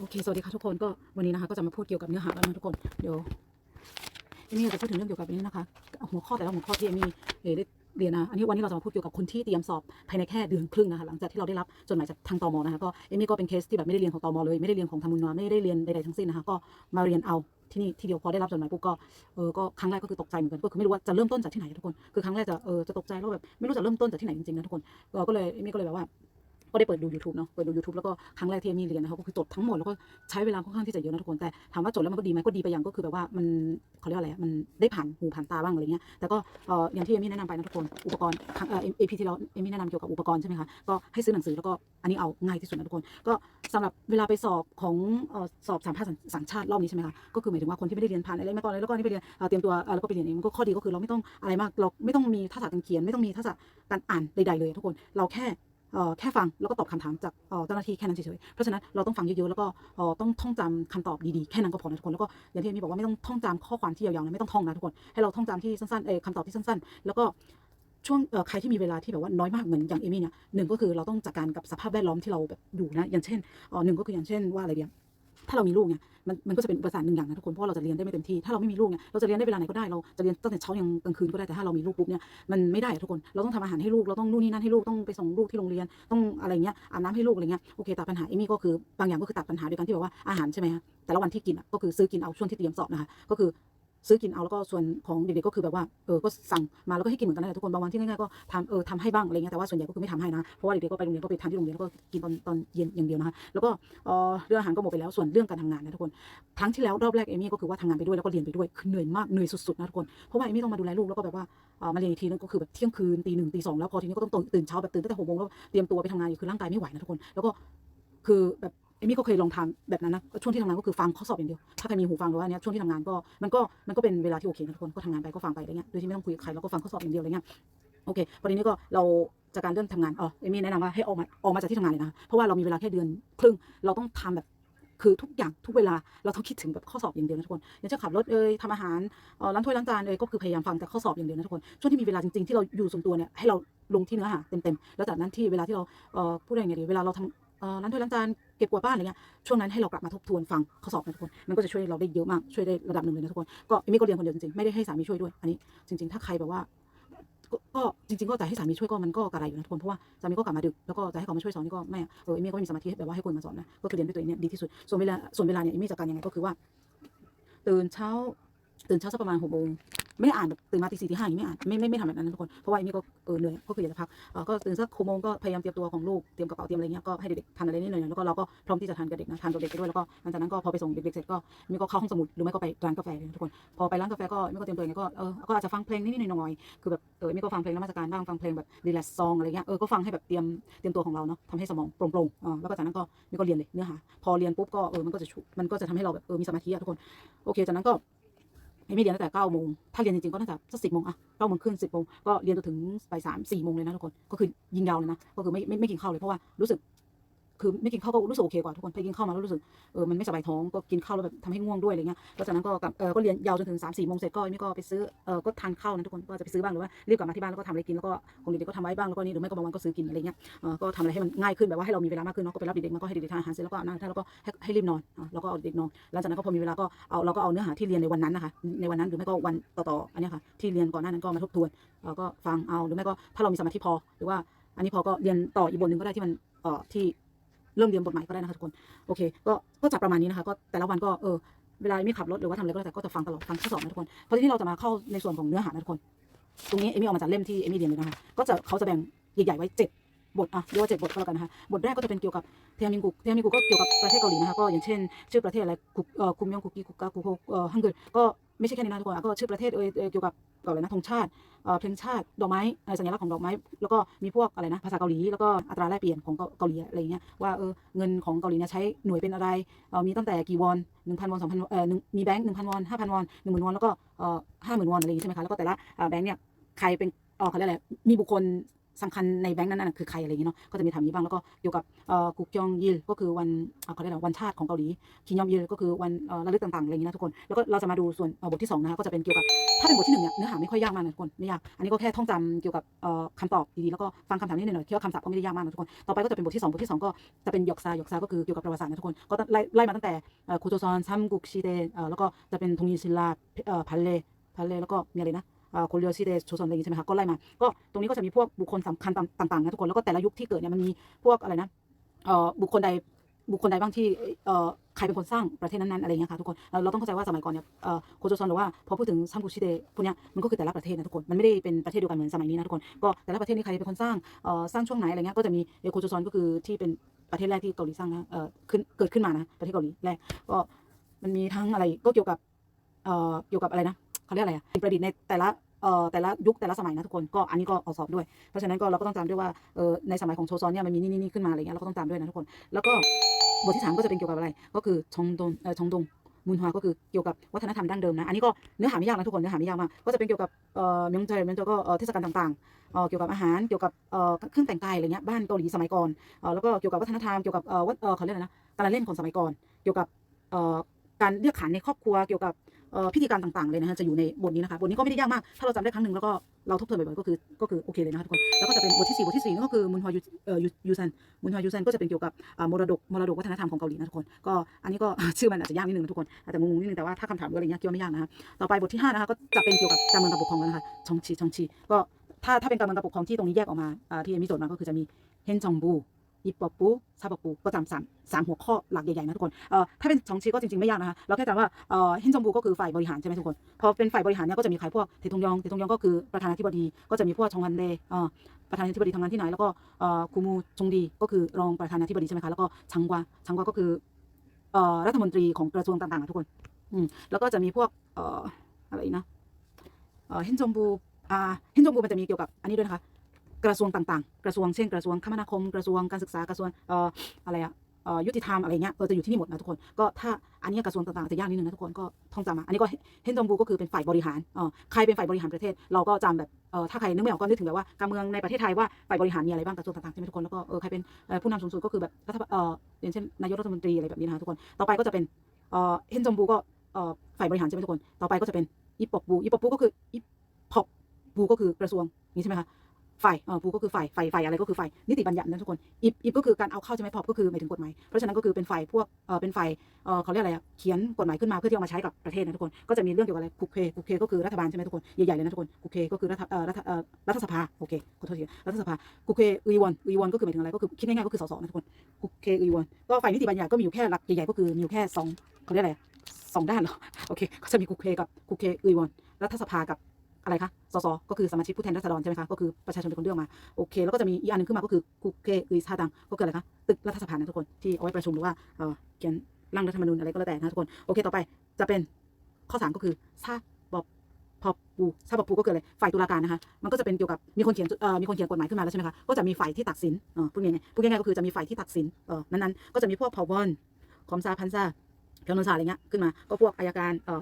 โอเค สวัสดีค่ะทุกคนก็วันนี้นะคะ ก็จะมาพูดเกี่ยวกับเนื้อหาแล้วนะทุกคนเดี๋ยวเอมี่จะพูดถึงเรื่องเกี่ยวกับนี้นะคะหัวข้อแต่ละหัวข้อที่เอมี่เอ่ได้เรียนนะอันนี้วันนี้เราจะมาพูดเกี่ยวกับคนที่เตรียมสอบภายในแค่เดือนครึ่งนะคะหลังจากที่เราได้รับจดหมายจากทางตมนะคะก็เอมี่ก็เป็นเคสที่แบบไม่ได้เรียนของตมเลยไม่ได้เรียนของทางมุนวาไม่ได้เรียนใดๆทั้งสิ้นนะคะก็มาเรียนเอาที่นี่ที่เดียวพอได้รับจดหมายปุ๊บก็เออก็ครั้งแรกก็คือตกใจเหมือนกันก็คือไม่รู้ว่าจะเริ่มต้นจากที่ไหนทุกคนคือครั้งแรกจะเออจะตกใจแล้วแบบไม่รู้จะเริ่มต้นจากที่ไหนจริงๆนะทุกคนเออก็เลยเอมี่ก็เลยแบบว่า ก็ได้เปิดดู YouTube เนาะเปิดดู YouTube แล้วก็ครั้งแรกที่เอมี่เรียนนะครับก็คือจดทั้งหมดแล้วก็ใช้เวลาค่อนข้างที่จะเยอะนะทุกคนแต่ถามว่าจดแล้วมันก็ดีไหมก็ดีไปอย่างก็คือแบบว่ามันเขาเรียกว่าอะไรมันได้ผ่านหูผ่านตาบ้างอะไรเงี้ยแต่ก็เอ่ออย่างที่เอมี่แนะนำไปนะทุกคนอุปกรณ์เอ่อเอพีที่เราเอมี่แนะนำเกี่ยวกับอุปกรณ์ใช่ไหมคะก็ให้ซื้อหนังสือแล้วก็อันนี้เอาง่ายที่สุดนะทุกคน ก็สำหรับเวลาไปสอบของสอบสามภาคสัญชาติรอบนี้ใช่ไหมคะก็คือหมายถึงว่าคนที่ไม่ได้เรียนผ่านอะไรมาก่อนเลยแล้วก็นี่ไปเรียนเตรียมตัวแล้วก็ไปเรียนเองก็ข้อดีก็คือเราไม่ต้องอะไรมากเราไม่ต้องมีทักษะการเขียนไม่ต้องมีทักษะการอ่านใดๆเลยทุกคนเราแค่ แค่ฟังแล้วก็ตอบคำถามจากเจ้าหน้าที่แค่นั้นเฉยๆ เพราะฉะนั้นเราต้องฟังเยอะๆ แล้วก็เออต้องท่องจำคำตอบดีๆ แค่นั้นก็พอนะทุกคน แล้วก็อย่างที่เอมี่บอกว่าไม่ต้องท่องจำข้อความที่ยาวๆนะไม่ต้องท่องนะทุกคน ให้เราท่องจำที่สั้นๆเออคำตอบที่สั้นๆ แล้วก็ช่วงเออใครที่มีเวลาที่แบบว่าน้อยมากเหมือนอย่างเอมี่เนี่ยหนึ่งก็คือเราต้องจัดการกับสภาพแวดล้อมที่เราแบบอยู่นะ อย่างเช่นเออหนึ่งก็คืออย่างเช่นว่าอะไรเดียว ถ้าเรามีลูกเนี่ยมันมันก็จะเป็นอุปสรรคหนึ่งอย่างนะทุกคนเพราะเราจะเรียนได้ไม่เต็มที่ถ้าเราไม่มีลูกเนี่ยเราจะเรียนได้เวลาไหนก็ได้เราจะเรียนตั้งแต่เช้ายันกลางคืนก็ได้แต่ถ้าเรามีลูกปุ๊บเนี่ยมันไม่ได้ทุกคนเราต้องทำอาหารให้ลูกเราต้องนู่นนี่นั่นให้ลูกต้องไปส่งลูกที่โรงเรียนต้องอะไรเงี้ยอาบน้ำให้ลูกอะไรเงี้ยโอเคตัดปัญหาเอมี่ก็คือบางอย่างก็คือตัดปัญหาโดยการที่แบบว่าอาหารใช่ไหมฮะแต่ละวันที่กินอะก็คือซื้อกินเอาช่วงที่เตรียมสอบนะคะก็คือ ซื้อกินเอาแล้วก็ส่วนของเด็กๆก็คือแบบว่าเออก็สั่งมาแล้วก็ให้กินเหมือนกันนั่นแหละทุกคนบางวันที่ง่ายๆก็ทำเออทำให้บ้างอะไรเงี้ยแต่ว่าส่วนใหญ่ก็คือไม่ทำให้นะเพราะว่าเด็กๆก็ไปโรงเรียนก็ไปทานที่โรงเรียนแล้วก็กินตอนตอนเย็นอย่างเดียวนะคะแล้วก็เออเรื่องอาหารก็หมดไปแล้วส่วนเรื่องการทำงานนะทุกคนครั้งที่แล้วรอบแรกเอมี่ก็คือว่าทำงานไปด้วยแล้วก็เรียนไปด้วยคือเหนื่อยมากเหนื่อยสุดๆนะทุกคนเพราะว่าเอมี่ต้องมาดูแลลูกแล้วก็แบบว่าเออมาเรียนอีกทีนึงก็คือแบบเที่ยงคืนตีหนึ่งตีสองแล้วพอทีนี้ก็ต้องตื่นตื่นเช้าแบบตื่นตั้งแต่หกโมงแล้วเตรียมตัวไปทำงานอยู่คือร่างกายไม่ไหวนะทุกคนแล้วก็คือแบบ เอมี่ก็เคยลองทำแบบนั้นนะช่วงที่ทำงานก็คือฟังข้อสอบอย่างเดียว ถ้าใครมีหูฟังหรือว่าเนี้ยช่วงที่ทำงานก็มันก็มันก็เป็นเวลาที่โอเคนะทุกคนก็ทำงานไปก็ฟังไปอะไรเงี้ยโดยที่ไม่ต้องคุยกับใครแล้วก็ฟังข้อสอบอย่างเดียวอะไรเงี้ยโอเคพอทีนี้ก็เราจากการเริ่มทำงานอ๋อเอมี่แนะนำว่าให้ออกมาออกมาจากที่ทำงานเลยนะเพราะว่าเรามีเวลาแค่เดือนครึ่งเราต้องทำแบบคือทุกอย่างทุกเวลาเราต้องคิดถึงแบบข้อสอบอย่างเดียวนะทุกคนอย่างเช่นขับรถเอ่ยทำอาหารล้างถ้วยล้างจานเอ่ยก็คือพยายามฟังแต่ข้อสอบอย่างเดียวนะทุกคนช่วงที่มีเวลาจริงๆที่เราอยู่ส่วนตัวเนี่ยให้เราลงที่เนื้อหาเต็มๆแล้วจากนั้นที่เวลาที่เราเอ่อพูดอะไรเงี้ยดีเวลาเราทำ เอ่อล้างถ้วยล้างจานเก็บกวาดบ้านอะไรเงี้ยช่วงนั้นให้เรากลับมาทบทวนฟังข้อสอบนะทุกคนมันก็จะช่วยเราได้เยอะมากช่วยได้ระดับหนึ่งเลยนะทุกคนก็เอมี่ก็เรียนคนเดียวจริงๆไม่ได้ให้สามีช่วยด้วยอันนี้จริง ๆ ถ้าใครแบบว่าก็จริงๆก็จะให้สามีช่วยก็มันก็กระไรอยู่นะทุกคนเพราะว่าสามีก็กลับมาดึกแล้วก็จะให้เขามาช่วยสอนนี่ก็ไม่เออเอมี่ก็ไม่มีสมาธิแบบว่าให้คนมาสอนนะก็คือเรียนด้วยตัวเองเนี่ยดีที่สุดส่วนเวลาส่วนเวลาเนี่ยเอมี่จัดการยังไงก็คือว่า ตื่นเช้าตื่นเช้าสักประมาณหกโมง ไม่ได้อ่านแบบตื่นมาตีสี่ตีห้าอย่างนี้ไม่อ่านไม่ไม่ไม่ทำแบบนั้นทุกคนเพราะว่าเอมี่ก็เออเหนื่อยก็คืออยากจะพักก็ตื่นสักหกโมงก็พยายามเตรียมตัวของลูกเตรียมกระเป๋าเตรียมอะไรเงี้ยก็ให้เด็กๆทานอะไรนิดหน่อยแล้วก็เราก็พร้อมที่จะทานกับเด็กนะทานกับเด็กไปด้วยแล้วก็หลังจากนั้นก็พอไปส่งเด็กๆเสร็จก็มีก็เข้าห้องสมุดหรือไม่ก็ไปร้านกาแฟทุกคนพอไปร้านกาแฟก็มีก็เตรียมตัวอย่างเงี้ยก็เออก็อาจจะฟังเพลงนิดๆหน่อยๆคือแบบเออมีก็ฟังเพลงนมัสการบ้างฟังเพลงแบบรีแลกซ์ซองอะไรเงี้ยเออก็ฟังให้แบบเตรียมเตรียมตัวของเราเนาะทำให้สมองโปร่งๆอ่าแล้วก็จากนั้นก็มีก็เรียนเลยเนื้อหาพอเรียนปุ๊บก็เออมันก็จะมันก็จะทำให้เราแบบเออมีสมาธิอะทุกคนโอเคจากนั้นก็ ไม่เรียนตั้งแต่เก้าโมงถ้าเรียนจริงๆก็น่าจะสักสิบโมงอะเก้าโมงครึ่งสิบโมงก็เรียนจนถึงบ่ายสามสี่โมงเลยนะทุกคนก็คือยิงยาวเลยนะก็คือไม่ไม่ไม่กินข้าวเลยเพราะว่ารู้สึก คือไม่กินข้าวก็รู้สึกโอเคกว่าทุกคนไปกินข้าวมาแล้วรู้สึกเออมันไม่สบายท้องก็กินข้าวแล้วแบบทำให้ง่วงด้วยอะไรเงี้ยแล้วจากนั้นก็กลับเออก็เรียนยาวจนถึงสามสี่โมงเสร็จก็เอมี่ก็ไปซื้อเออก็ทานข้าวนะทุกคนก็จะไปซื้อบ้างหรือว่ารีบกลับมาที่บ้านแล้วก็ทำอะไรกินแล้วก็ของเด็กๆก็ทำไว้บ้างแล้วก็นี่หรือไม่ก็บางวันก็ซื้อกินอะไรเงี้ยเออก็ทำอะไรให้มันง่ายขึ้นแบบว่าให้เรามีเวลามากขึ้นเนาะก็ไปรับเด็กๆมาก็ให้เด็กๆทานอาหารเสร็จแล้วก็อาบน้ำท่านแล้วก็ให้ให้รีบนอนแล้วก็เอาเด็กนอนหลังจากนั้นก็พอมีเวลาก็เอาเราก็เอาเนื้อหาที่เรียนในวันนั้นนะคะในวันนั้นหรือไม่ก็วันต่อๆอันนี้ค่ะที่เรียนก่อนหน้านั้นก็มาทบทวนเออก็ฟังเอาหรือไม่ก็ถ้าเรามีสมาธิพอหรือว่าอันนี้พอก็เรียนต่ออีกบทหนึ่งก็ได้ที่มันเอ่อที่ เริ่มเรียนบทใหม่ก็ได้นะคะทุกคนโอเคก็ก็จะประมาณนี้นะคะก็แต่ละวันก็เออเวลาไม่ขับรถหรือว่าทำอะไรก็แล้วแต่ก็จะฟังตลอดฟังข้อสอบนะทุกคนเพราะที่นี่เราจะมาเข้าในส่วนของเนื้อหานะทุกคน ตรงนี้เอมี่เอามาจากเล่มที่เอมี่เรียนเลยนะคะก็จะเขาจะแบ่งใหญ่ๆไว้เจ็ดบทอะเรียกว่าเจ็ดบทก็แล้วกันนะคะบทแรกก็จะเป็นเกี่ยวกับเทียมิงกุกเทียมิงกุกก็เกี่ยวกับประเทศเกาหลีนะคะก็อย่างเช่น ชื่อประเทศอะไรกุกเอ่อคุมยองกุกกีกุกกากุโฮเอ่อฮังเกิลก็ไม่ใช่แค่นี้นะทุกคนอะก็ชื่อประเทศเอ่ยเอ่ยเกี่ยวกับเก่าเลยนะธงชาติ เออเพลงชาติดอกไม้สัญลักษณ์ของดอกไม้ แล้วก็มีพวกอะไรนะภาษาเกาหลีแล้วก็อัตราแลกเปลี่ยนของเกาหลีอะไรเงี้ยว่าเออเงินของเกาหลีเนี่ยใช้หน่วยเป็นอะไรเออมีตั้งแต่กี่วอนหนึ่งพันวอนสองพันเอ่อมีแบงค์หนึ่งพันวอนห้าพันวอนหนึ่งหมื่นวอนแล้วก็เออห้าหมื่นวอนอะไรอย่างงี้ใช่ไหมคะแล้วก็แต่ละแบงค์เนี่ยใครเป็นเออเขาเรียกอะไรมีบุคคล สำคัญในแบงค์นั้นนะคือใครอะไรอย่างเงี้เนาะก็จะมีถามนี้บ้างแล้วก็เกี่ยวกับกุกยองยิลก็คือวันเอ่อเขาเรียกอะไรวันชาติของเกาหลีคินยอมยิลก็คือวันระลึกต่างๆอะไรอย่างเงี้นะทุกคนแล้วก็เราจะมาดูส่วนบทที่สองนะคะก็จะเป็นเกี่ยวกับถ้าเป็นบทที่หนึ่งเนี่ยเนื้อหาไม่ค่อยยากมากนะทุกคนไม่ยากอันนี้ก็แค่ท่องจำเกี่ยวกับคำตอบดีๆแล้วก็ฟังคำถามนิดหน่อยๆคิดว่าคำศัพท์ก็ไม่ได้ยากมากนะทุกคนต่อไปก็จะเป็นบทที่สองบทที่สองก็จะเป็นหยกซาหยกซาก็คือเกี่ยวกับประวัติศาสตร์นะทุกคนก็ไล่ไล่มาตั้งแต่เอ่อโจซอนซัมกุกชิเดแล้วก็จะเป็นทงยินศิลาพันเลพันเลแล้วก็มีอะไรนะ โคเรียซีเดสโชซอนอะไรอย่างงี้ใช่ไหมคะก็ไล่มา ก็ตรงนี้ก็จะมีพวกบุคคลสำคัญต่างๆนะทุกคนแล้วก็แต่ละยุคที่เกิดเนี่ยมันมีพวกอะไรนะเอ่อบุคคลใดบุคคลใดบ้างที่เอ่อใครเป็นคนสร้างประเทศนั้นๆอะไรอย่างเงี้ยค่ะทุกคน เราต้องเข้าใจว่าสมัยก่อนเนี่ยเอ่อโคโจซอนหรือว่าพอพูดถึงซัมกุชิเดพวกเนี้ยมันก็คือแต่ละประเทศนะทุกคน มันไม่ได้เป็นประเทศเดียวกันเหมือนสมัยนี้นะทุกคน ก็แต่ละประเทศนี่ใครเป็นคนสร้างเอ่อสร้างช่วงไหนอะไรเงี้ย ก็จะมีโคโจซอนก็คือที่เป็นประเทศแรกที่เกาหลีสร้างนะเอ่อขึ้นเกิดขึ้นมานะประเทศเกาหลีแรก ก็มันมีทั้งอะไรก็เกี่ยวกับเกี่ยวกับอะไรนะ เขาเรียกอะไรอะเป็นประดิษฐ์ในแต่ละเอ่อแต่ละยุคแต่ละสมัยนะทุกคนก็อันนี้ก็เอาสอบด้วย เพราะฉะนั้นก็เราก็ต้องจำด้วยว่าเออในสมัยของโชซอนเนี่ยมันมีนี่นี่นี่ขึ้นมาอะไรเงี้ยเราก็ต้องจำด้วยนะทุกคน แล้วก็บทที่สามก็จะเป็นเกี่ยวกับอะไร ก็คือชงดงเอ่อชงดงมุนฮวาก็คือเกี่ยวกับวัฒนธรรมดั้งเดิมนะ อันนี้ก็เนื้อหาไม่ยากนะทุกคน เนื้อหาไม่ยากมาก ก็จะเป็นเกี่ยวกับเอ่อเมืองไทยเมืองไทยก็เอ่อเทศกาลต่างๆเอ่อเกี่ยวกับอาหาร เกี่ยวกับเอ่อเครื่องแต่งกายอะไรเงี้ย บ้านเกาหลีสมัยก่อนเอ่อแล้วก็เกี่ยวกับวัฒนธรรม เกี่ยวกับเอ่อวัดเอ่อเขาเรียกอะไรนะ การเล่นของสมัยก่อน เกี่ยวกับเอ่อการเลือกขันในครอบครัว เกี่ยวกับ พิธีการต่างๆเลยนะฮะจะอยู่ในบทนี้นะคะบทนี้ก็ไม่ได้ยากมากถ้าเราจำได้ครั้งหนึ่งแล้วก็เราทบทวนบ่อยๆก็คือก็คือโอเคเลยนะคะทุกคนแล้วก็จะเป็นบทที่สี่บทที่สี่นั่นก็คือมุนฮวายูเอ่อยูยูซันมุนฮวายูซันก็จะเป็นเกี่ยวกับมรดกมรดกวัฒนธรรมของเกาหลีนะทุกคนก็อันนี้ก็ชื่อมันอาจจะยากนิดนึงนะทุกคนอาจจะงงนิดนึงแต่ว่าถ้าคำถามอะไรเงี้ยคิดว่าไม่ยากนะคะต่อไปบทที่ห้านะคะก็จะเป็นเกี่ยวกับการเมืองการปกครองแล้วนะคะชองชีชองชีก็ถ้าถ้าเป็นการเมืองการปกครองที่ตรงนี้แยกออกมาที่เอมี่โจทย์มาก็คือจะมีเฮนจองบู อิปปอปูซาปอปูก็จำสามสามหัวข้อหลักใหญ่ๆนะทุกคนเอ่อถ้าเป็นชองชีก็จริงๆไม่ยากนะคะเราแค่จำว่าเอ่อเฮนจงบูก็คือฝ่ายบริหารใช่ไหมทุกคนพอเป็นฝ่ายบริหารเนี่ยก็จะมีใครพวกเททงยองเททงยองก็คือประธานาธิบดีก็จะมีพวกชองฮันเดเอ่อประธานาธิบดีทำงานที่ไหนแล้วก็เอ่อคูมูจงดีก็คือรองประธานาธิบดีใช่ไหมคะแล้วก็ชังกวาชังกวาก็คือเอ่อรัฐมนตรีของกระทรวงต่างๆนะทุกคนอืมแล้วก็จะมีพวกเอ่ออะไรนะเอ่อเฮนจงบูอ่าเฮนจงบูมันจะมีเกี่ยวกับอันนี้ด้วยนะคะ กระทรวงต่างๆ กระทรวงเช่นกระทรวงคมนาคม กระทรวงการศึกษากระทรวงเอ่ออะไรอะเอ่อยุติธรรมอะไรเงี้ยเออจะอยู่ที่นี่หมดนะทุกคนก็ถ้าอันนี้กระทรวงต่างๆจะยากนิดนึงนะทุกคนก็ท่องจำมาอันนี้ก็เฮนจองบูก็คือเป็นฝ่ายบริหารเอ่อใครเป็นฝ่ายบริหารประเทศ เราก็จำแบบเอ่อถ้าใครนึกไม่ออกก็นึกถึงแบบว่าการเมืองในประเทศไทยว่าฝ่ายบริหารมีอะไรบ้างกระทรวงต่างๆใช่ไหมทุกคนแล้วก็เออใครเป็นผู้นำสูงสุดก็คือแบบรัฐบาลเอ่ออย่างเช่นนายกรัฐมนตรีอะไรแบบนี้นะคะทุกคนต่อไปก็จะเป็นเอ่อเฮนจองบูก็เอ่อฝ่ายบริหารใช่ไหมทุกคนต่อไปก็จะเป็นอีปอกบูอีปอกบูก็คืออีพอกบูก็คือกระทรวงนี้ใช่ไหมคะ ฝ่ายเอ่อภูก็คือฝ่ายฝ่ายฝ่ายอะไรก็คือฝ่ายนิติบัญญัตินะทุกคนอิบอิบก็คือการเอาเข้าใช่ไหมพอก็คือหมายถึงกฎหมายเพราะฉะนั้นก็คือเป็นฝ่ายพวกเอ่อเป็นฝ่ายเอ่อเขาเรียกอะไรอะเขียนกฎหมายขึ้นมาเพื่อที่เอามาใช้กับประเทศนะทุกคนก็จะมีเรื่องเกี่ยวกับอะไรคุกเคคุกเคก็คือรัฐบาลใช่ไหมทุกคนใหญ่ๆเลยนะทุกคนคุกเคก็คือรัฐเอ่อรัฐเอ่อรัฐสภาโอเคขอโทษทีรัฐสภาคุกเคอุยวอนอุยวอนก็คือหมายถึงอะไรก็คือคิดง่ายๆก็คือสสนะทุกคนคุกเคอุยวอนก็ฝ่ายนิติบัญญัติก็มีอยู่แค่หลักใหญ่ๆก็คือมีอยู่แค่สองเขาเรียกอะไรสองด้านเหรอโอเคก็จะมีคุกเคกับคุกเคอุยวอนรัฐสภากับ อะไรคะ สส ก็คือสมาชิกผู้แทนราษฎรใช่ไหมคะ ก็คือประชาชนเป็นคนเลือกมา โอเค แล้วก็จะมีอีกอันหนึงขึ้นมาก็คือคุกเกอุยซาดัง ก็คืออะไรคะ ตึกรัฐสภานะทุกคน ที่เอาไว้ประชุมหรือว่าเอ่อเขียนร่างรัฐธรรมนูญอะไรก็แล้วแต่นะทุกคน โอเค ต่อไปจะเป็นข้อสามก็คือซาบอบพอปูซาบอบปูก็คืออะไรฝ่ายตุลาการนะคะ มันก็จะเป็นเกี่ยวกับมีคนเขียนเอ่อมีคนเขียนกฎหมายขึ้นมาแล้วใช่ไหมคะ ก็จะมีฝ่ายที่ตัดสินเออพูดง่ายๆพูดง่ายๆก็คือจะมีฝ่ายที่ตัดสินเออนั้นๆ ก็จะมีพวกพอบอนคอมซาพันซาเพียงนนซาอะไรเงี้ยขึ้นมา ก็พวกอายการเออ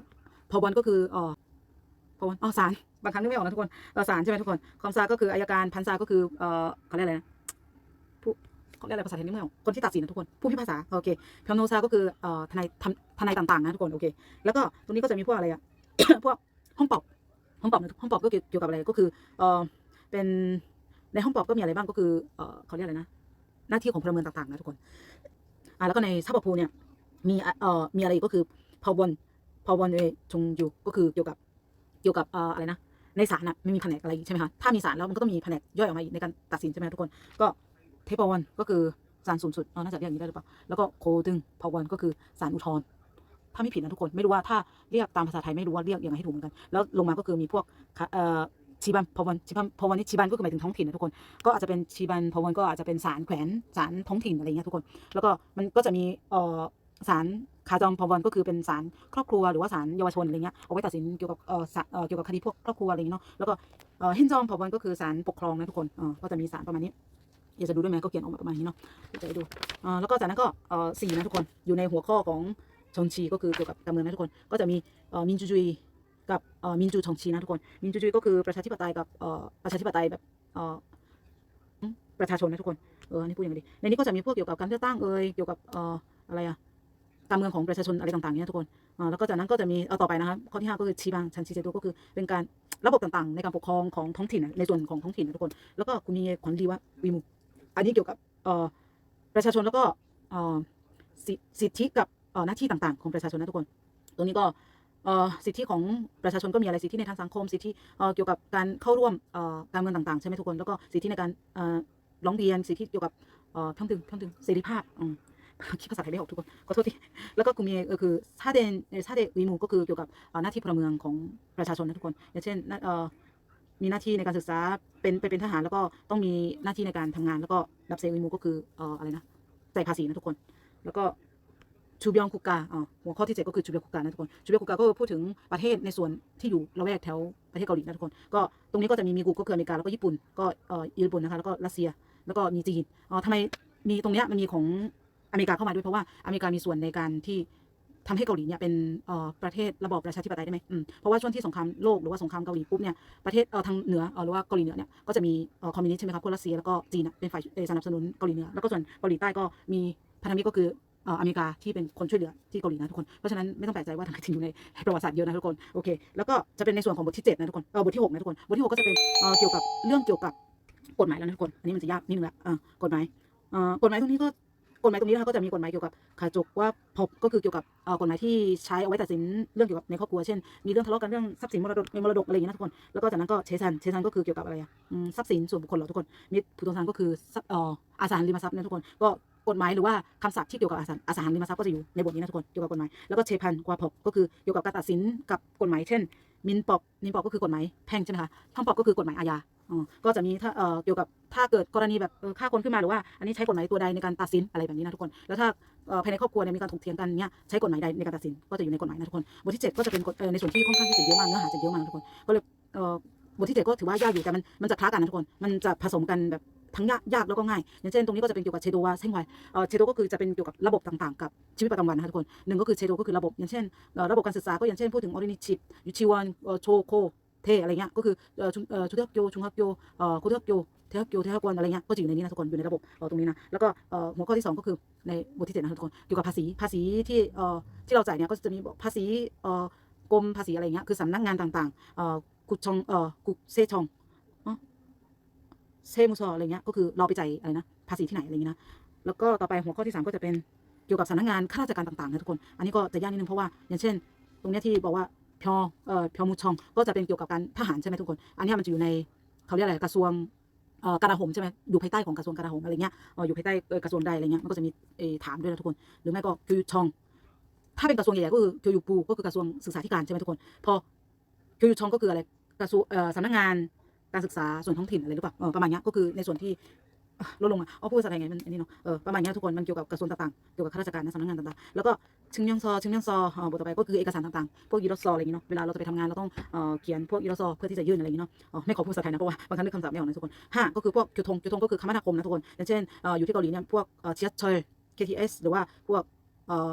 พอบอนก็คือ เอ่อพอบอนอ๋อศาลบางครั้งนึกไม่ออกนะทุกคนออศาลใช่ไหมทุกคนคอมซาก็คืออายการพันซาก็คือเออเขาเรียกอะไรนะผู้เขาเรียกอะไรภาษาไทยนึกไม่ออกคนที่ตัดสินนะทุกคนผู้พิพากษาโอเคพียวโนซาก็คือเอ่อทนายทนายต่างๆนะทุกคนโอเคแล้วก็ตรงนี้ก็จะมีพวกอะไรอะพวกห้องปอบห้องปอบนะห้องปอบก็เกี่ยวกับอะไรก็คือเออเป็นในห้องปอบก็มีอะไรบ้างก็คือเออเขาเรียกอะไรนะหน้าที่ของพลเมืองต่างๆนะทุกคนอ่าแล้วก็ในซาบะพูเนี่ยมีเอ่อมีอะไรอีกก็คือพาวอนพาวอนเอชงยูก็คือเกี่ยวกับ เกี่ยวกับอออะไรนะในศาลนะไม่มีแผนกอะไรใช่ไหมคะถ้ามีศาลแล้วมันก็ต้องมีแผนกย่อยออกมาอีกในการตัดสินใช่ไหมทุกคนก็เทปวันก็คือศาลสูงสุดเอาน่าจะเรียกอย่างนี้ได้หรือเปล่าแล้วก็โคดึงพวันก็คือศาลอุทธรณ์ถ้าไม่ผิดนะทุกคนไม่รู้ว่าถ้าเรียกตามภาษาไทยไม่รู้ว่าเรียกยังไงให้ถูกเหมือนกัน แล้วลงมาก็คือมีพวกค่ะเออชีบันพวันชีบันพวันนี่ชีบันก็คือหมายถึงท้องถิ่นนะทุกคน ก็อาจจะเป็นชีบันพวันก็อาจจะเป็นศาลแขวนศาลท้องถิ่นอะไรเงี้ยทุกคน แล้วก็มันก็จะมีเอ่อ ศาลคาจองพวันก็คือเป็นศาลครอบครัวหรือว่าศาลเยาวชนอะไรเงี้ยเอาไว้ตัดสินเกี่ยวกับเอ่อเอ่อเกี่ยวกับคดีพวกครอบครัวอะไรเงี้ยเนาะแล้วก็เอ่อเฮนจองพวันก็คือศาลปกครองนะทุกคนเออก็จะมีศาลประมาณนี้อยากจะดูด้วยไหมก็เขียนออกมาประมาณนี้เนาะจะให้ดูเอ่อแล้วก็จากนั้นก็เอ่อสี่นะทุกคนอยู่ในหัวข้อของชงชีก็คือเกี่ยวกับการเมืองนะทุกคนก็จะมีเอ่อมินจูจุยกับเอ่อมินจูชงชีนะทุกคนมินจูจุยก็คือประชาธิปไตยกับเอ่อประชาธิปไตยแบบเอ่อประชาชนนะทุกคนเอออันนี้พูดอย่างไรดีในนี้ก็จะมีพวกเกี่ยวกับการเลือกตั้งเอ่ยเกี่ยวกับเอ่ออะไรอะ การเมืองของประชาชนอะไรต่างๆเนี่ยทุกคนอ่าแล้วก็จากนั้นก็จะมีเอาต่อไปนะครับข้อที่ห้าก็คือชีบังชันชีเจโดก็คือเป็นการระบบต่างๆ ในการปกครองของท้องถิ่นในส่วนของท้องถิ่นนะทุกคน แล้วก็คุณมีขวัญดีว่าวีมุอันนี้เกี่ยวกับเอ่อประชาชนแล้วก็เอ่อสิสิทธิกับเอ่อหน้าที่ต่างๆ ของประชาชนนะทุกคน ตรงนี้ก็เอ่อสิทธิของประชาชนก็มีอะไรสิทธิในทางสังคม สิทธิเอ่อเกี่ยวกับการเข้าร่วมเอ่อการเมืองต่างๆใช่ไหมทุกคนแล้วก็สิทธิในการเอ่อร้องเรียนสิทธิเกี่ยวกับเอ่อทั้งถึงทั้งถึงเสรีภาพอืม คิดภาษาไทยไม่ออกทุกคนขอโทษทีแล้วก็คุณมีเออคือซาเดนซาเดวีมูก็คือเกี่ยวกับหน้าที่พลเมืองของประชาชนนะทุกคน อย่างเช่นมีหน้าที่ในการศึกษาเป็นไปเป็นทหารแล้วก็ต้องมีหน้าที่ในการทำงาน แล้วก็ดับเซวีมูก็คืออะไรนะจ่ายภาษีนะทุกคน แล้วก็ชูบียงคุกาอ่าหัวข้อที่เจ็ดก็คือชูบียงคุกานะทุกคนชูบียงคุกาก็พูดถึงประเทศในส่วนที่อยู่ละแวกแถวประเทศเกาหลีนะทุกคน ก็ตรงนี้ก็จะมีมีกูก็คืออเมริกาแล้วก็ญี่ปุ่น ก็เออญี่ปุ่นนะคะแล้วก็รัสเซีย แล้วก็มีจีนอ๋อทำไมมีตรงเนี้ยมันมีของ อเมริกาเข้ามาด้วยเพราะว่าอเมริกามีส่วนในการที่ทำให้เกาหลีเนี่ยเป็นประเทศระบอบประชาธิปไตยได้ไหมเพราะว่าช่วงที่สงครามโลกหรือว่าสงครามเกาหลีปุ๊บเนี่ยประเทศทางเหนือหรือว่าเกาหลีเหนือเนี่ยก็จะมีคอมมิวนิสต์ใช่ไหมครับพวกรัสเซียแล้วก็จีนเป็นฝ่ายสนับสนุนเกาหลีเหนือแล้วก็ส่วนเกาหลีใต้ก็มีพันธมิตรก็คืออเมริกาที่เป็นคนช่วยเหลือที่เกาหลีนะทุกคน เพราะฉะนั้นไม่ต้องแปลกใจว่าทำไมถึงอยู่ในประวัติศาสตร์เยอะนะทุกคนโอเคแล้วก็จะเป็นในส่วนของบทที่เจ็ดนะทุกคนเออบทที่หกนะทุกคนบทที่หกก็จะเป็นเกี่ยวกับเรื่องเกี่ยวกับกฎหมายแล้วนะทุกคนอันนี้มันจะยากนิดนึงละอ่ากฎหมายเออกฎหมายตรงนี้ก็ กฎหมายตรงนี้นะคะก็จะมีกฎหมายเกี่ยวกับขาจกว่าพบก็คือเกี่ยวกับกฎหมายที่ใช้เอาไว้ตัดสินเรื่องเกี่ยวกับในครอบครัวเช่นมีเรื่องทะเลาะกันเรื่องทรัพย์สินมรดกมรดกอะไรอย่างนี้นะทุกคนแล้วก็จากนั้นก็เชซันเชซันก็คือเกี่ยวกับอะไรอะอืมทรัพย์สินส่วนบุคคลเหรอทุกคนมิตรผู้ตรงทางก็คือเอ่ออสังหาริมทรัพย์นะทุกคนก็ กฎหมายหรือว่าคำศัพท์ที่เกี่ยวกับอสังอสังหาริมทรัพย์ก็จะอยู่ในบทนี้นะทุกคนเกี่ยวกับกฎหมายแล้วก็เชพันกวาพบก็คือเกี่ยวกับการตัดสินกับกฎหมายเช่น มินปอบมินปอบก็คือกฎหมายแพ่งใช่ไหมคะท่องปอบก็คือกฎหมายอาญาอ๋อก็จะมีถ้าเกี่ยวกับถ้าเกิดกรณีแบบฆ่าคนขึ้นมาหรือว่า อันนี้ใช้กฎหมายตัวใดในการตัดสินอะไรแบบนี้นะทุกคน แล้วถ้าภายในครอบครัวเนี่ยมีการถกเถียงกันเนี่ยใช้กฎหมายใดในการตัดสินก็จะอยู่ในกฎหมายนะทุกคนบทที่ 7 ก็จะเป็นในส่วนที่ค่อนข้างที่จะเยอะมากเนื้อหาจะเยอะมากนะทุกคนก็เลยบทที่ 7 ก็ถือว่ายากอยู่แต่มันมันจะคล้ากันนะทุกคน มันจะผสมกันแบบ ทั้งยากยากแล้วก็ง่าย อย่างเช่นตรงนี้ก็จะเป็นเกี่ยวกับเชโดวาเส้นไวเอ่อเชโดก็คือจะเป็นเกี่ยวกับระบบต่างๆ กับชีวิตประจำวันนะคะทุกคนหนึ่งก็คือเชโดก็คือระบบ อย่างเช่นเอ่อระบบการศึกษาก็อย่างเช่นพูดถึงออรินิชิปยูชิวันโชโคเทอะไรเงี้ยก็คือเอ่อชุเอ่อชุดเทพโยชุงฮักโยเอ่อคุเทพโยเทพโยเทพกวนอะไรเงี้ยก็จะอยู่ในนี้นะทุกคนอยู่ในระบบเอ่อตรงนี้นะแล้วก็เอ่อหัวข้อที่สองก็คือในบทที่เจ็ดนะทุกคนเกี่ยวกับภาษีภาษีที่เอ่อที่เราจ่ายเนี่ยก็จะมีภาษีกรมภาษีอะไรเงี้ยคือสำนักงานต่างๆกุชองกุเซชอง เซมุซออะไรเงี้ยก็คือเราไปจ่ายอะไรนะภาษีที่ไหนอะไรเงี้ยนะแล้วก็ต่อไปหัวข้อที่สามก็จะเป็นเกี่ยวกับสำนักงานข้าราชการต่างๆนะทุกคน อันนี้ก็จะยากนิดนึงเพราะว่าอย่างเช่น ตรงเนี้ยที่บอกว่าพยอเอ่อพยอมูชองก็จะเป็นเกี่ยวกับการทหารใช่ไหมทุกคน อันนี้มันจะอยู่ในเขาเรียกอะไรกระทรวงเอ่อกลาหมใช่ไหมอยู่ภายใต้ของกระทรวงกลาหมอะไรเงี้ยเอออยู่ภายใต้กระทรวงใดอะไรเงี้ยมันก็จะมีถามด้วยนะทุกคน หรือไม่ก็คิวชอง ถ้าเป็นกระทรวงใหญ่ๆก็คือคิวยูปูก็คือกระทรวงศึกษาธิการใช่ไหมทุกคน พอคิวยูชองก็คืออะไรกระทรวงเอ่อสำนักงาน การศึกษาส่วนท้องถิ่นอะไรหรือเปล่าประมาณนี้ก็คือในส่วนที่ลดลงมาเอาพูดภาษาไทยไงมันอันนี้เนาะเออประมาณนี้ทุกคนมันเกี่ยวกับกระทรวงต่างๆเกี่ยวกับข้าราชการนะสำนักงานต่างๆแล้วก็ชึงยังซอชึงยังซออ่อบทต่อไปก็คือเอกสารต่างๆพวกยีรซออะไรอย่างงี้เนาะเวลาเราจะไปทำงานเราต้องเอ่อเขียนพวกยีรซอเพื่อที่จะยื่นอะไรอย่างงี้เนาะอ๋อไม่ขอพูดภาษาไทยนะเพราะว่าบางครั้งนึกคำศัพท์ไม่ออกนะทุกคนห้าก็คือพวกเกียวทงเกียวทงก็คือคมนาคมนะทุกคนอย่างเช่นเอ่ออยู่ที่เกาหลีเนี่ยพวกเอ่อเชียเชล KTS หรือว่าพวกเอ่อ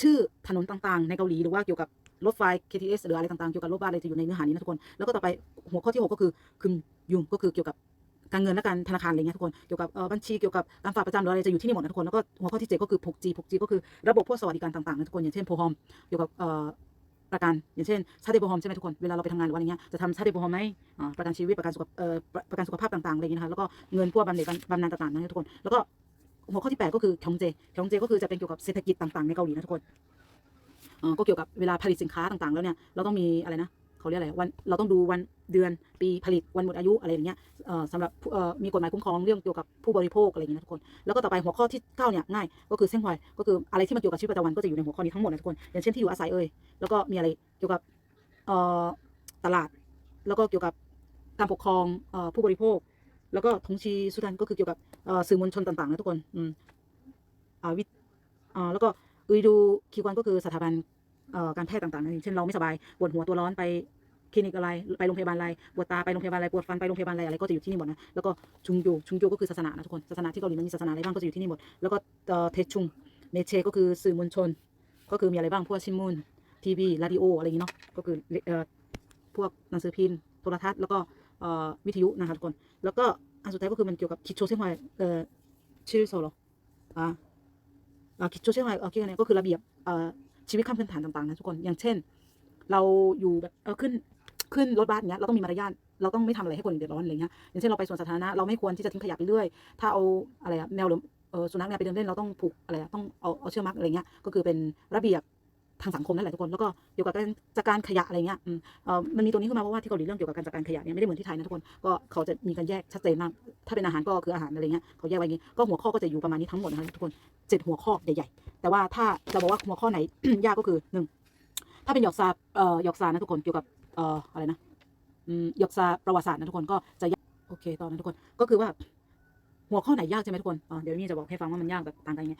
ชื่อถนนต่างๆ ในเกาหลีหรือว่าเกี่ยวกับ รถไฟ KTS หรืออะไรต่างๆ เกี่ยวกับรถบัสอะไรจะอยู่ในเนื้อหานี้นะทุกคน แล้วก็ต่อไปหัวข้อที่หกก็คือคึมยุงก็คือเกี่ยวกับการเงินและการธนาคารอะไรเงี้ยทุกคน เกี่ยวกับบัญชี เกี่ยวกับการฝากประจำหรืออะไรจะอยู่ที่นี่หมดนะทุกคน แล้วก็หัวข้อที่เจก็คือ 6G 6G ก็คือระบบพวกสวัสดิการต่างๆนะทุกคน อย่างเช่นโพฮอมเกี่ยวกับประกัน อย่างเช่นชาติโพฮอมใช่ไหมทุกคน เวลาเราไปทำงานหรือว่าอะไรเงี้ย จะทำชาติโพฮอมไหมประกันชีวิต ประกันสุขประกันสุขภาพต่างๆ อะไรเงี้ยนะคะ แล้วก็เงินพวกบำเหน็จบำนาญต่างๆนะทุกคน แล้วก็หัวข้อที่แปดก็คือคองเจคองเจ ก็คือจะเป็นเกี่ยวกับเศรษฐกิจต่างๆในเกาหลีนะทุกคน ก็เกี่ยวกับเวลาผลิตสินค้าต่างๆ แล้วเนี่ยเราต้องมีอะไรนะเขาเรียกอะไรวันเราต้องดูวันเดือนปีผลิตวันหมดอายุอะไรอย่างเงี้ยสำหรับมีกฎหมายคุ้มครองเรื่องเกี่ยวกับผู้บริโภคอะไรอย่างเงี้ยทุกคนแล้วก็ต่อไปหัวข้อที่เก้าเนี่ยง่ายก็คือเส้นหวยก็คืออะไรที่มันเกี่ยวกับชีวิตประจำวันก็จะอยู่ในหัวข้อนี้ทั้งหมดนะทุกคนอย่างเช่นที่อยู่อาศัยเอ่ยแล้วก็มีอะไรเกี่ยวกับตลาด แล้วก็เกี่ยวกับการปกครองผู้บริโภค แล้วก็ทงชีสุดันก็คือเกี่ยวกับสื่อมวลชนต่างๆนะทุกคนอืมอ่าวิอ่าแล้วก็ อุยดูคีกวนก็คือสถาบันการแพทย์ต่างๆนะอย่างเช่นเราไม่สบายปวดหัวตัวร้อนไปคลินิกอะไรไปโรงพยาบาลอะไรปวดตาไปโรงพยาบาลอะไรปวดฟันไปโรงพยาบาลอะไรอะไรก็จะอยู่ที่นี่หมดนะแล้วก็ชุงโยชุงโยก็คือศาสนานะทุกคนศาสนาที่เกาหลีมันมีศาสนาอะไรบ้างก็จะอยู่ที่นี่หมดแล้วก็เทชุงเมเชก็คือสื่อมวลชน ก็คือมีอะไรบ้างพวกชินมุนทีวีรดิโออะไรอย่างงี้เนาะก็คือพวกหนังสือพิมพ์โทรทัศน์แล้วก็วิทยุนะคะทุกคน แล้วก็อันสุดท้ายก็คือมันเกี่ยวกับคิดโชเซนไวเอ่อชื่อโซโลอ่า อ่าคิดโชเซนไวเอ่อคิดกันเนี่ยก็คือระเบียบเออชีวิตขั้นพื้นฐานต่างๆนะทุกคนอย่างเช่น เราอยู่แบบเออขึ้นขึ้นรถบัสเนี้ยเราต้องมีมารยาทเราต้องไม่ทำอะไรให้คนอื่นเดือดร้อนอะไรเงี้ยอย่างเช่นเราไปสวนสาธารณะเราไม่ควรที่จะทิ้งขยะไปเรื่อยถ้าเอาอะไรอะแมวหรือเออสุนัขเนี่ยไปเดินเล่นเราต้องผูกอะไรอะต้องเอาเอาเชือกมัดอะไรเงี้ยก็คือเป็นระเบียบ ทางสังคมนั่นแหละทุกคนแล้วก็เกี่ยวกับการจัดการขยะอะไรเงี้ยอืมเออมันมีตัวนี้ขึ้นมาเพราะว่าที่เกาหลีเรื่องเกี่ยวกับการจัดการขยะเนี่ยไม่ได้เหมือนที่ไทยนะทุกคนก็เขาจะมีการแยกชัดเจนมากถ้าเป็นอาหารก็คืออาหารอะไรเงี้ยเขาแยกไว้อย่างงี้ก็หัวข้อก็จะอยู่ประมาณนี้ทั้งหมดนะคะทุกคนเจ็ดหัวข้อใหญ่ๆ แต่ว่าถ้าจะบอกว่าหัวข้อไหนยากก็คือหนึ่งถ้าเป็นหยอกซาเอ่อหยอกซานะทุกคนเกี่ยวกับเอ่ออะไรนะอืมหยอกซาประวัติศาสตร์นะทุกคนก็จะยากโอเคต่อนะทุกคนก็คือว่า หัวข้อไหนยากใช่ไหมทุกคนเดี๋ยวนี่จะบอกให้ฟังว่ามันยากแบบต่างกันยังไง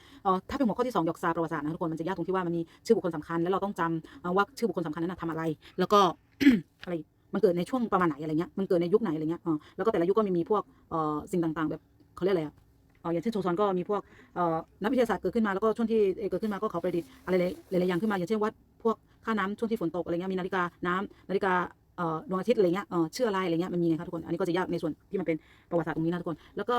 ถ้าเป็นหัวข้อที่สองหยอกซาประวัติศาสตร์นะทุกคนมันจะยากตรงที่ว่ามันมีชื่อบุคคลสำคัญแล้วเราต้องจำเอาว่าชื่อบุคคลสำคัญนั้นทำอะไร แล้วก็อะไรมันเกิดในช่วงประมาณไหนอะไรเงี้ยมันเกิดในยุคไหนอะไรเงี้ยอ๋อแล้วก็แต่ละยุคก็มีมีพวกสิ่งต่างๆ แบบเขาเรียกอะไรอะอ๋อย่างเช่นโชซอนก็มีพวกนักวิทยาศาสตร์เกิดขึ้นมาแล้วก็ช่วงที่เกิดขึ้นมาก็เขาประดิษฐ์อะไรหลายๆอย่างขึ้นมาอย่างเช่นวัดพวกค่าน้ำช่วงที่ฝนตกอะไรเงี้ยมีนาฬิกาน้ำนาฬิกาดวงอาทิตย์อะไรเงี้ยเชื่ออะไรอะไรเงี้ยมันมีไงครับทุกคน อันนี้ก็จะยากในส่วนที่มันเป็นประวัติศาสตร์ตรงนี้นะทุกคน แล้วก็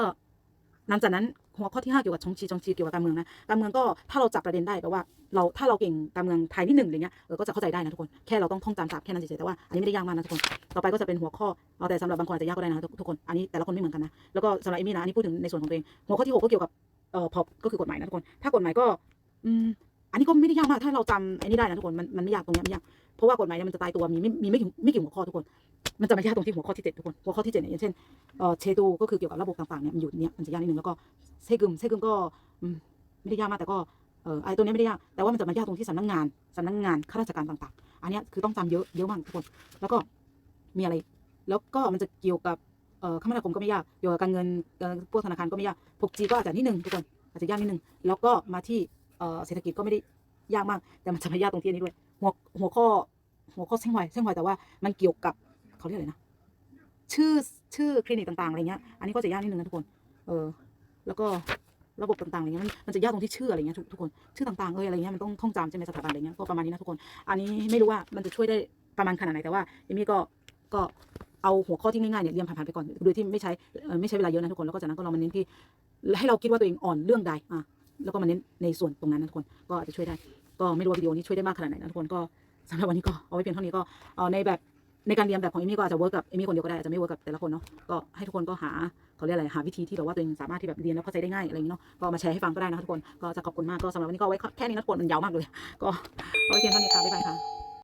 หลังจากนั้นหัวข้อที่ 5 เกี่ยวกับชงชีชงชีเกี่ยวกับการเมืองนะการเมืองก็ถ้าเราจับประเด็นได้แปลว่าเราถ้าเราเก่งการเมืองไทยนิดหนึ่งอะไรเงี้ยเออก็จะเข้าใจได้นะทุกคนแค่เราต้องท่องจำศัพท์แค่นั้นเฉยๆแต่ว่าอันนี้ไม่ได้ยากมากนะทุกคนต่อไปก็จะเป็นหัวข้อเอาแต่สำหรับบางคนอาจจะยากก็ได้นะทุกคนอันนี้แต่ละคนไม่เหมือนกันนะแล้วก็สำหรับเอมี่นะอันนี้พูดถึงในส่วนของตัวเองหัวข้อที่หกก็เกี่ยวกับเอ่อพอก็คือกฎหมายนะทุกคน ถ้ากฎหมายก็อืมอันนี้ก็ไม่ได้ยากมากถ้าเราจำอ้นี่ได้นะทุกคนมันมันไม่ยากตรงเนี้ยไม่ยากเพราะว่ากฎหมายเนี่ยมันจะตายตัวมีไม่มีไม่กี่ไม่กี่หัวข้อทุกคน มันจะมายากตรงที่หัวข้อที่เจ็ดทุกคนหัวข้อที่เจ็ดเนี่ยอย่างเช่นเอ่อเชดูก็คือเกี่ยวกับระบบต่างๆเนี่ยมันอยู่เนี่ยมันจะยากนิดนึงแล้วก็เซกึมเซกึมก็ไม่ได้ยากมากแต่ก็เออไอ้ตัวเนี้ยไม่ได้ยากแต่ว่ามันจะมายากตรงที่สำนักงานสำนักงานข้าราชการต่างๆ อันนี้คือต้องจำเยอะเยอะมากทุกคน แล้วก็มีอะไร แล้วก็มันจะเกี่ยวกับเอ่อคมนาคมก็ไม่ยากเกี่ยวกับการเงินพวกธนาคารก็ไม่ยากพวกจีก็อาจจะนิดนึงทุกคนอาจจะยากนิดนึงแล้วก็มาที่เอ่อเศรษฐกิจก็ไม่ได้ยากมาก แต่มันจะมายากตรงที่นี้ด้วยหัวหัวข้อหัวข้อเส้นหวยเส้นหวยแต่ว่ามันเกี่ยวกับ เขาเรียกอะไรนะชื่อชื่อคลินิกต่างๆอะไรเงี้ยอันนี้ก็จะยากนิดนึงนะทุกคน เออ แล้วก็ระบบต่างๆอะไรเงี้ยมันมันจะยากตรงที่ชื่ออะไรเงี้ยทุกทุกคนชื่อต่างๆเอยอะไรเงี้ยมันต้องท่องจำใช่ไหมสถาบันอะไรเงี้ยก็ประมาณนี้นะทุกคน อันนี้ไม่รู้ว่ามันจะช่วยได้ประมาณขนาดไหนแต่ว่าเอมี่ก็ก็เอาหัวข้อที่ง่ายๆเนี่ยเรียนผ่านๆไปก่อนโดยที่ไม่ใช่ไม่ใช้เวลาเยอะนะทุกคนแล้วก็จากนั้นก็ลองมาเน้นที่ให้เราคิดว่าตัวเองอ่อนเรื่องใดอะแล้วก็มาเน้นในส่วนตรงนั้นนะทุกคนก็อาจจะช่วยได้ ก็ไม่รู้ว่าวิดีโอนี้ช่วยได้มากขนาดไหนนะทุกคนก็สำหรับวันนี้ก็เอาไว้เพียงเท่านี้ก็ในแบบ ในการเรียนแบบของเอมี่ก็อาจจะเวิร์กกับเอมี่คนเดียวก็ได้อาจจะไม่เวิร์กกับแต่ละคนเนาะก็ให้ทุกคนก็หาเขาเรียกอะไรหาวิธีที่แบบว่าตัวเองสามารถที่แบบเรียนแล้วเข้าใจได้ง่ายอะไรอย่างนี้เนาะก็มาแชร์ให้ฟังก็ได้นะคะทุกคนก็จะขอบคุณมากก็สำหรับวันนี้ก็ไว้แค่นี้นะทุกคนมันยาวมากเลย ก็เอาไว้เพียงเท่านี้ค่ะบ๊ายบายค่ะ